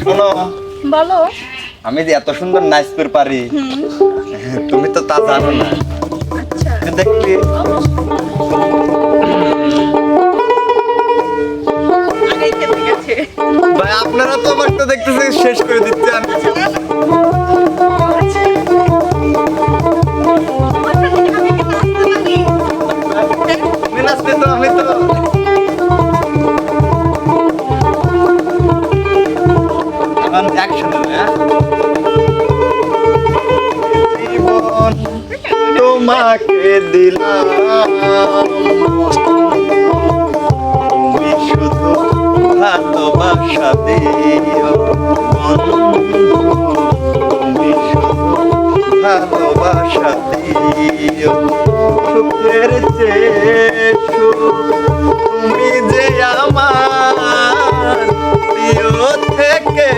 শোনো বলো। আমি যে এত সুন্দর নাচ করে পারি তুমি তো তা জানো না। দেখবি দেখি। আগেই খেতে গেছে। ভাই আপনারা তো আমার তো দেখতেছি শেষ করে দিচ্ছে আমি। এখন অ্যাকশন তোমাকে দিলাম। তুমি শুধু ভালোবাসা ভালোবাসা দিও, সুখের তুমি যে আমার প্রিয় থেকেও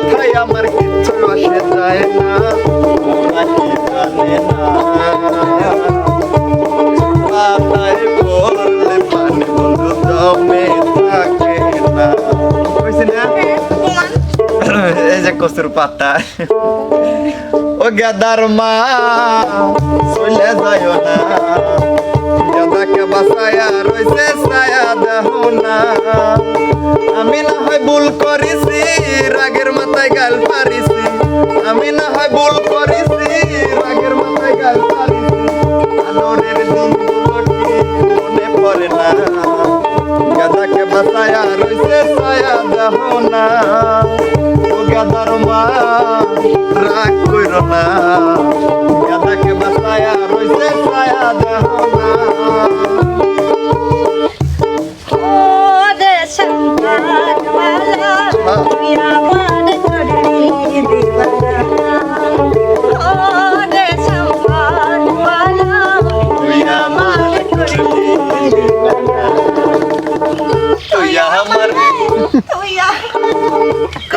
কথাই আমার কিচ্ছু আসে যায় না। পাতায় পড়লে পানি বন্ধু জমে থাকে যে কচুর পাতা। ও গেদার মা, চলে যায় না। গেদাকে বাসায়া রয়েছে ছায়া দেহ আমি না হয় ভুল করেছি, রাগের মাথায় গাল পারিছি আমি না হয় ভুল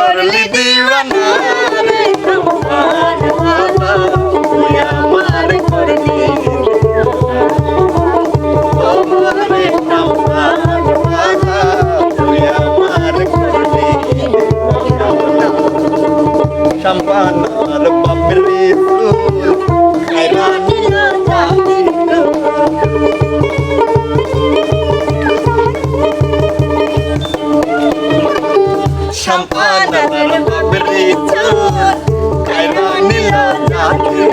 করলি দিওয়ানা।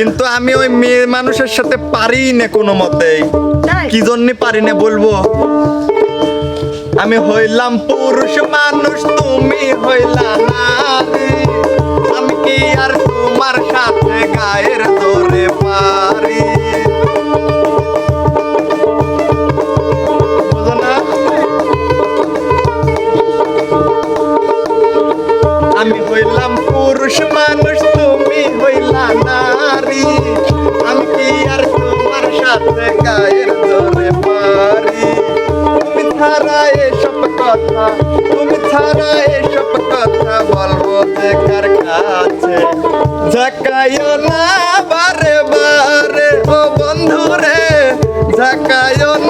কিন্তু আমি ওই মেয়ে মানুষের সাথে পারি না কোনো মতেই। কি জন্য পারি না বলব? আমি হইলাম পুরুষ মানুষ তুমি হইলা আমি কি আর তোমার সাথে গায়ের তো মায়ায়ের দরে পারি তুমি ছাড়া এসব কথা তুমি ছাড়া এসব কথা বলব যে কার কাছে ঝাঁকাইও না বারে বারে ও বন্ধুরে ঝাঁকাইও না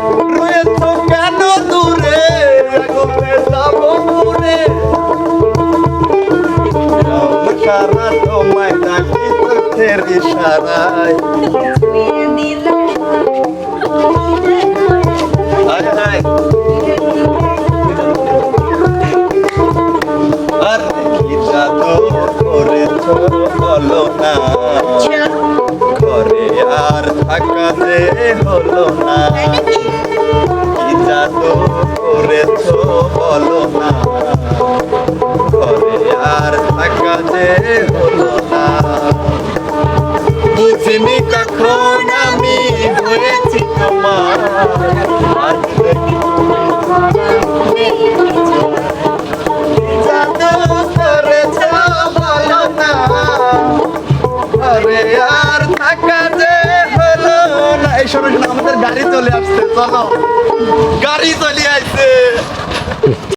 আর কি জাদু করেছ বলো না ঘরে আর থাকা যে হলো না কি জাদু করেছ বলো না